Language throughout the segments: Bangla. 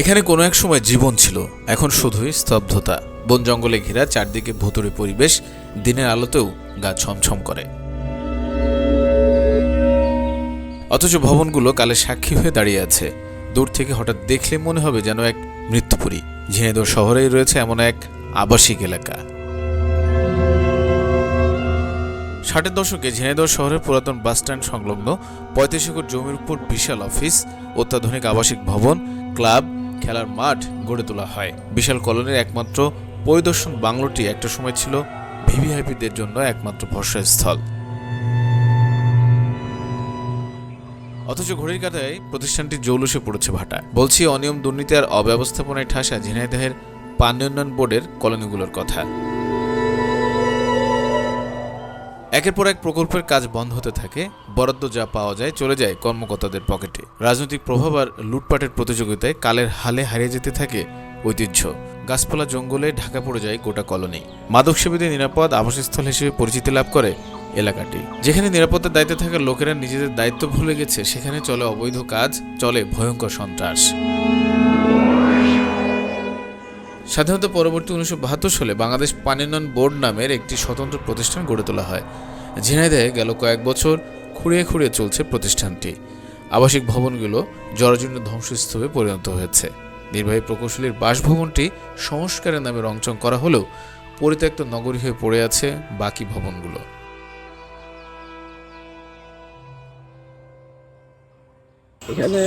এখানে কোনো এক সময় জীবন ছিল, এখন শুধুই স্তব্ধতা। বন জঙ্গলে ঘেরা চারদিকে ভুতুরে পরিবেশ, দিনের আলোতেও গা ছমছম করে। অথচ ভবনগুলো কালে সাক্ষী হয়ে দাঁড়িয়ে আছে। দূর থেকে হঠাৎ দেখলে মনে হবে যেন এক মৃত্যুপুরী। ঝিনাইদহ শহরেই রয়েছে এমন এক আবাসিক এলাকা। ষাটের দশকে ঝিনাইদহ শহরের পুরাতন বাসস্ট্যান্ড সংলগ্ন পঁয়ত্রিশ একর জমির উপর বিশাল অফিস, অত্যাধুনিক আবাসিক ভবন, ক্লাব খেলার মাঠ গড়ে তোলা হয়। বিশাল কলোনির একমাত্র পরিদর্শন বাংলোটি একটা সময় ছিল ভিভিআইপিদের জন্য একমাত্র ভরসাস্থল। অথচ ঘড়ির কাঁথায় প্রতিষ্ঠানটি জৌলুসে পড়েছে ভাটা। বলছি, অনিয়ম দুর্নীতি আর অব্যবস্থাপনায় ঠাসা ঝিনাইদহের পানি উন্নয়ন বোর্ডের কলোনিগুলোর কথা। একের পর এক প্রকল্পের কাজ বন্ধ হতে থাকে, বরাদ্দ যা পাওয়া যায় চলে যায় কর্মকর্তাদের পকেটে। রাজনৈতিক প্রভাব আর লুটপাটের প্রতিযোগিতায় কালের হালে হারিয়ে যেতে থাকে ঐতিহ্য। গাছপালা জঙ্গলে ঢাকা পড়ে যায় গোটা কলোনি। মাদক সেবীদের নিরাপদ আবাসস্থল হিসেবে পরিচিতি লাভ করে এলাকাটি। যেখানে নিরাপত্তার দায়িত্বে থাকা লোকেরা নিজেদের দায়িত্ব ভুলে গেছে, সেখানে চলে অবৈধ কাজ, চলে ভয়ঙ্কর সন্ত্রাস। স্বাধীনতা পরবর্তী উনিশশো বাহাত্তর সালে বাংলাদেশ পানি উন্নয়ন বোর্ড নামের একটি স্বতন্ত্র প্রতিষ্ঠান গড়ে তোলা হয়। ঝিনাইদহে গেল কয়েক বছর খুঁড়িয়ে খুঁড়িয়ে চলছে প্রতিষ্ঠানটি। আবাসিক ভবনগুলো জরাজীর্ণ ধ্বংসস্তূপে পরিণত হয়েছে। নির্বাহী প্রকৌশলীর বাসভবনটি সংস্কারের নামে রংচং করা হলেও পরিত্যক্ত নগরী হয়ে পড়ে আছে বাকি ভবনগুলো। এখানে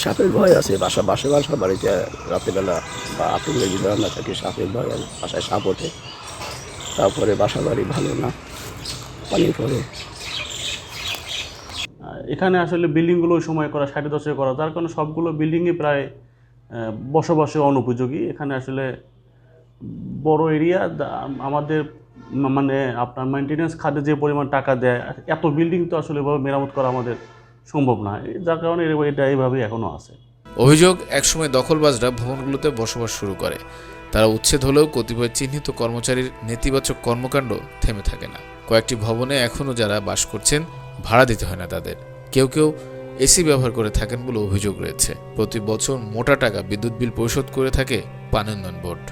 সাপের ভয় আছে, বাসা বাসা বাসা বাড়িতে রাতেরবেলা বা আতঙ্কের ভিতরে আমরা থাকে, সাপের ভয় আছে, বাসায় সাপ ওঠে। তারপরে বাসা বাড়ি ভালো না পানি পড়ে। এখানে আসলে বিল্ডিংগুলো ওই সময় করা ষাট দশকে করা, যার কারণে সবগুলো বিল্ডিংই প্রায় বসবাসে অনুপযোগী। এখানে আসলে বড় এরিয়া আমাদের মানে আপনার মেনটেনেন্স খাতে যে পরিমাণ টাকা দেয় এত বিল্ডিং তো আসলে এভাবে মেরামত করা আমাদের সম্ভব না। যার কারণে এটা এইভাবে এখনও আছে। অভিযোগ একসময় দখলবাজরা ভবনগুলোতে বসবাস শুরু করে। তারা উচ্ছেদ হলেও কতিপয় চিহ্নিত কর্মচারীর নেতিবাচক কর্মকাণ্ড থেমে থাকে না। কয়েকটি ভবনে এখনও যারা বাস করছেন ভাড়া দিতে হয় না তাদের। কেউ কেউ এসি ব্যবহার করে থাকেন বলে অভিযোগ রয়েছে। প্রতি বছর মোটা টাকা বিদ্যুৎ বিল পরিশোধ করে থাকে পানি উন্নয়ন বোর্ড।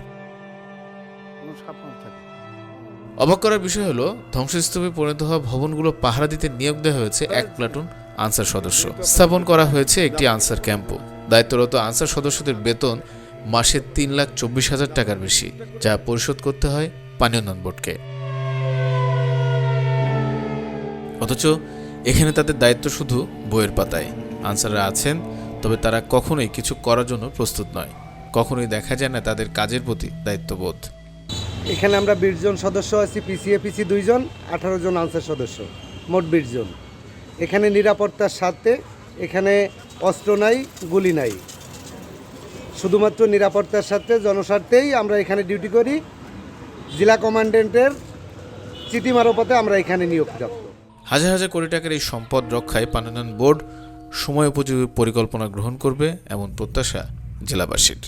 অবাক করার বিষয় হলো ধ্বংসস্তূপে পরিণত হওয়া ভবনগুলো পাহারা দিতে নিয়োগ দেওয়া হয়েছে এক প্লাটুন আনসার সদস্য। স্থাপন করা হয়েছে একটি আনসার ক্যাম্পও। দায়িত্বরত আনসার সদস্যদের বেতন মাসে তিন লাখ চব্বিশ হাজার টাকার বেশি, যা পরিশোধ করতে হয় পানি উন্নয়ন বোর্ডকে। অথচ এখানে তাদের দায়িত্ব শুধু বইয়ের পাতায়। আনসাররা আছেন, তবে তারা কখনোই কিছু করার জন্য প্রস্তুত নয়। কখনোই দেখা যায় না তাদের কাজের প্রতি দায়িত্ববোধ। এখানে আমরা বিশ জন সদস্য আছি পিসিএপিসি দুইজন, আঠারো জন আনসার সদস্য, মোট বিশ জন। এখানে নিরাপত্তার সাথে এখানে অস্ত্র নাই, গুলি নাই। শুধুমাত্র নিরাপত্তার সাথে জনস্বার্থেই আমরা এখানে ডিউটি করি। জেলা কমান্ডেন্টের চিঠি আমরা এখানে নিয়োগপ্রাপ্ত। হাজার হাজার কোটি টাকার এই সম্পদ রক্ষায় পানি উন্নয়ন বোর্ড সময় উপযোগী পরিকল্পনা গ্রহণ করবে, এমন প্রত্যাশা জেলাবাসীর।